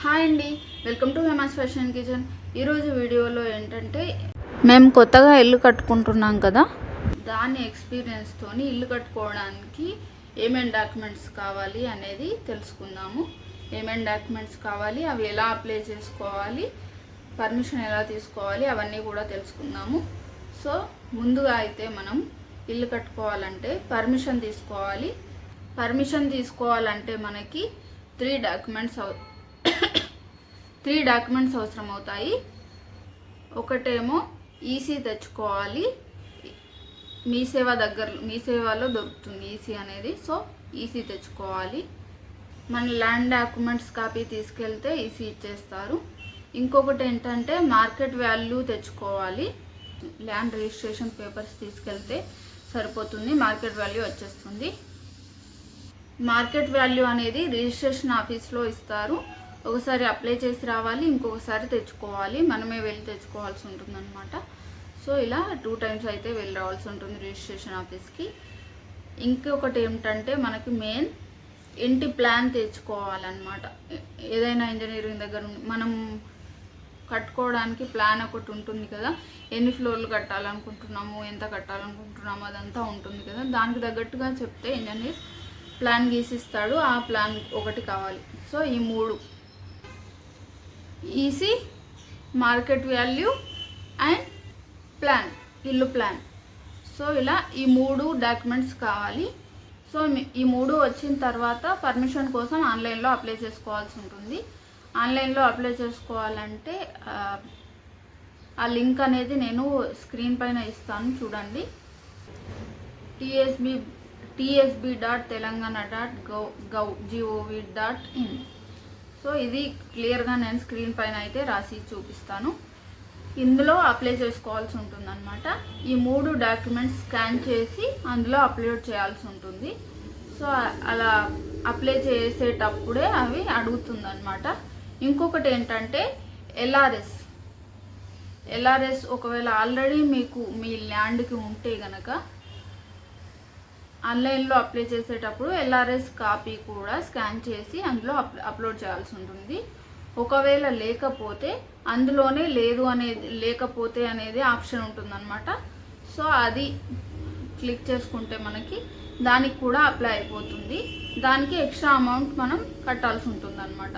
Hi అండి. Welcome to Hema's fashion kitchen. ఈరోజు వీడియోలో ఏంటంటే మేము కొత్తగా ఇల్లు కట్టుకుంటున్నాం కదా. దాని ఎక్స్పీరియన్స్తో ఇల్లు కట్టుకోవడానికి ఏమేమి డాక్యుమెంట్స్ కావాలి అనేది తెలుసుకుందాము. ఏమేమి డాక్యుమెంట్స్ కావాలి అవి ఎలా అప్లై చేసుకోవాలి పర్మిషన్ ఎలా తీసుకోవాలి అవన్నీ కూడా తెలుసుకుందాము. సో ముందుగా అయితే మనం ఇల్లు కట్టుకోవాలంటే పర్మిషన్ తీసుకోవాలి. పర్మిషన్ తీసుకోవాలంటే మనకి త్రీ డాక్యుమెంట్స్ అవుతాయి త్రీ డాక్యుమెంట్స్ అవసరం అవుతాయి ఒకటేమో ఈసీ తెచ్చుకోవాలి. మీ సేవ దగ్గర మీ సేవలో దొరుకుతుంది ఈసీ అనేది. సో ఈసీ తెచ్చుకోవాలి. మన ల్యాండ్ డాక్యుమెంట్స్ కాపీ తీసుకెళ్తే ఈసీ ఇచ్చేస్తారు. ఇంకొకటి ఏంటంటే మార్కెట్ వాల్యూ తెచ్చుకోవాలి. ల్యాండ్ రిజిస్ట్రేషన్ పేపర్స్ తీసుకెళ్తే సరిపోతుంది. మార్కెట్ వాల్యూ వచ్చేస్తుంది. మార్కెట్ వాల్యూ అనేది రిజిస్ట్రేషన్ ఆఫీస్లో ఇస్తారు. ఒకసారి అప్లై చేసి రావాలి ఇంకొకసారి తెచ్చుకోవాలి. మనమే వెళ్ళి తెచ్చుకోవాల్సి ఉంటుందన్నమాట. సో ఇలా టూ టైమ్స్ అయితే వెళ్ళి రావాల్సి ఉంటుంది రిజిస్ట్రేషన్ ఆఫీస్కి. ఇంకొకటి ఏమిటంటే మనకి మెయిన్ ఇంటి ప్లాన్ తెచ్చుకోవాలన్నమాట. ఏదైనా ఇంజనీరింగ్ దగ్గర మనం కట్టుకోవడానికి ప్లాన్ ఒకటి ఉంటుంది కదా. ఎన్ని ఫ్లోర్లు కట్టాలనుకుంటున్నాము ఎంత కట్టాలనుకుంటున్నాము అదంతా ఉంటుంది కదా. దానికి తగ్గట్టుగా చెప్తే ఇంజనీర్ ప్లాన్ గీసిస్తాడు. ఆ ప్లాన్ ఒకటి కావాలి. సో ఈ మూడు EC market value and plan ఇల్లు ప్లాన్. సో ఇలా ఈ మూడు డాక్యుమెంట్స్ కావాలి. సో ఈ మూడు వచ్చిన తర్వాత పర్మిషన్ కోసం ఆన్లైన్లో అప్లై చేసుకోవాల్సి ఉంటుంది. ఆన్లైన్లో అప్లై చేసుకోవాలంటే ఆ, లింక్ అనేది నేను స్క్రీన్ పైన ఇస్తాను చూడండి. TSB TSB dot Telangana dot gov gov GOV dot in. So ఇది క్లియర్గా నేను స్క్రీన్ పైన అయితే రాసి చూపిస్తాను. ఇందులో అప్లై చేసుకోవాల్సి ఉంటుందన్నమాట. ఈ మూడు డాక్యుమెంట్స్ స్కాన్ చేసి అందులో అప్లోడ్ చేయాల్సి ఉంటుంది. సో అలా అప్లై చేసేటప్పుడే అవి అడుగుతుందన్నమాట. ఇంకొకటి ఏంటంటే ఎల్ఆర్ఎస్ ఎల్ఆర్ఎస్ ఒకవేళ ఆల్రెడీ మీకు మీ ల్యాండ్కి ఉంటే గనక ఆన్లైన్లో అప్లై చేసేటప్పుడు ఎల్ఆర్ఎస్ కాపీ కూడా స్కాన్ చేసి అందులో అప్ అప్లోడ్ చేయాల్సి ఉంటుంది. ఒకవేళ లేకపోతే అందులోనే లేదు అనేది లేకపోతే అనేది ఆప్షన్ ఉంటుందన్నమాట. సో అది క్లిక్ చేసుకుంటే మనకి దానికి కూడా అప్లై అయిపోతుంది. దానికి ఎక్స్ట్రా అమౌంట్ మనం కట్టాల్సి ఉంటుందన్నమాట.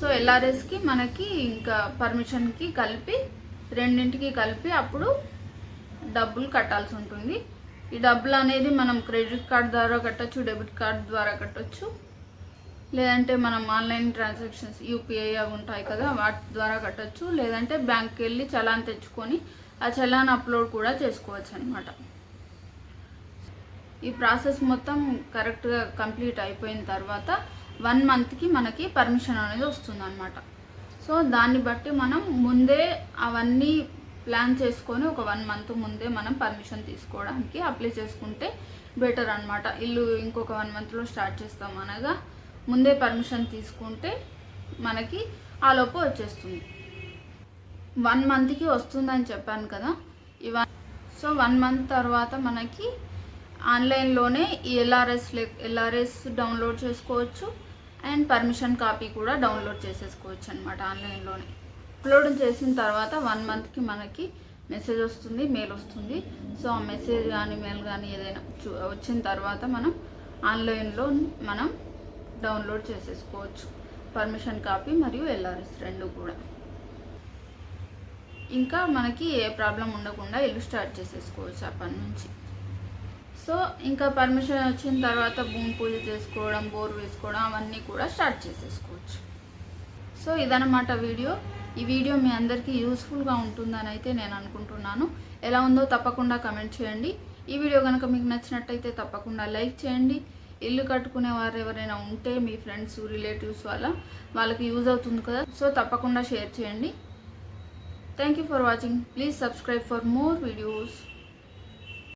సో ఎల్ఆర్ఎస్కి మనకి ఇంకా పర్మిషన్కి కలిపి రెండింటికి కలిపి అప్పుడు డబ్బులు కట్టాల్సి ఉంటుంది. ఈ డబ్బులు అనేది మనం క్రెడిట్ కార్డ్ ద్వారా కట్టొచ్చు డెబిట్ కార్డ్ ద్వారా కట్టొచ్చు. లేదంటే మనం ఆన్లైన్ ట్రాన్సాక్షన్స్ యూపీఐ అవి ఉంటాయి కదా వాటి ద్వారా కట్టొచ్చు. లేదంటే బ్యాంక్కి వెళ్ళి చలాన్ తెచ్చుకొని ఆ చలాన్ అప్లోడ్ కూడా చేసుకోవచ్చు అనమాట ఈ ప్రాసెస్ మొత్తం కరెక్ట్గా కంప్లీట్ అయిపోయిన తర్వాత వన్ మంత్కి మనకి పర్మిషన్ అనేది వస్తుంది అనమాట సో దాన్ని బట్టి మనం ముందే అవన్నీ ప్లాన్ చేసుకొని ఒక వన్ మంత్ ముందే మనం పర్మిషన్ తీసుకోవడానికి అప్లై చేసుకుంటే బెటర్ అనమాట ఇల్లు ఇంకొక వన్ మంత్లో స్టార్ట్ చేస్తాం అనగా ముందే పర్మిషన్ తీసుకుంటే మనకి ఆలోపు వచ్చేస్తుంది. వన్ మంత్కి వస్తుందని చెప్పాను కదా. ఇవన్ సో వన్ మంత్ తర్వాత మనకి ఆన్లైన్లోనే ఈ ఎల్ఆర్ఎస్ ఎల్ఆర్ఎస్ డౌన్లోడ్ చేసుకోవచ్చు. అండ్ పర్మిషన్ కాపీ కూడా డౌన్లోడ్ చేసేసుకోవచ్చు అనమాట ఆన్లైన్లోనే అప్లోడ్ చేసిన తర్వాత వన్ మంత్కి మనకి మెసేజ్ వస్తుంది మెయిల్ వస్తుంది. సో ఆ మెసేజ్ కానీ మెయిల్ కానీ ఏదైనా చూ- వచ్చిన తర్వాత మనం ఆన్లైన్లో మనం డౌన్లోడ్ చేసేసుకోవచ్చు. పర్మిషన్ కాపీ మరియు ఎల్ఆర్ఎస్ రెండు కూడా. ఇంకా మనకి ఏ ప్రాబ్లం ఉండకుండా ఇల్లు స్టార్ట్ చేసేసుకోవచ్చు అప్పటి నుంచి. సో ఇంకా పర్మిషన్ వచ్చిన తర్వాత భూమి పూజ చేసుకోవడం బోర్ వేసుకోవడం అవన్నీ కూడా స్టార్ట్ చేసేసుకోవచ్చు. సో ఇదన్నమాట వీడియో ఈ వీడియో మీ అందరికీ యూస్ఫుల్గా ఉంటుందని అయితే నేను అనుకుంటున్నాను. ఎలా ఉందో తప్పకుండా కమెంట్ చేయండి. ఈ వీడియో కనుక మీకు నచ్చినట్టయితే తప్పకుండా లైక్ చేయండి. ఇల్లు కట్టుకునే వారు ఎవరైనా ఉంటే మీ ఫ్రెండ్స్ రిలేటివ్స్ వల్ల వాళ్ళకి యూజ్ అవుతుంది కదా. సో తప్పకుండా షేర్ చేయండి. Thank you for watching please subscribe for more videos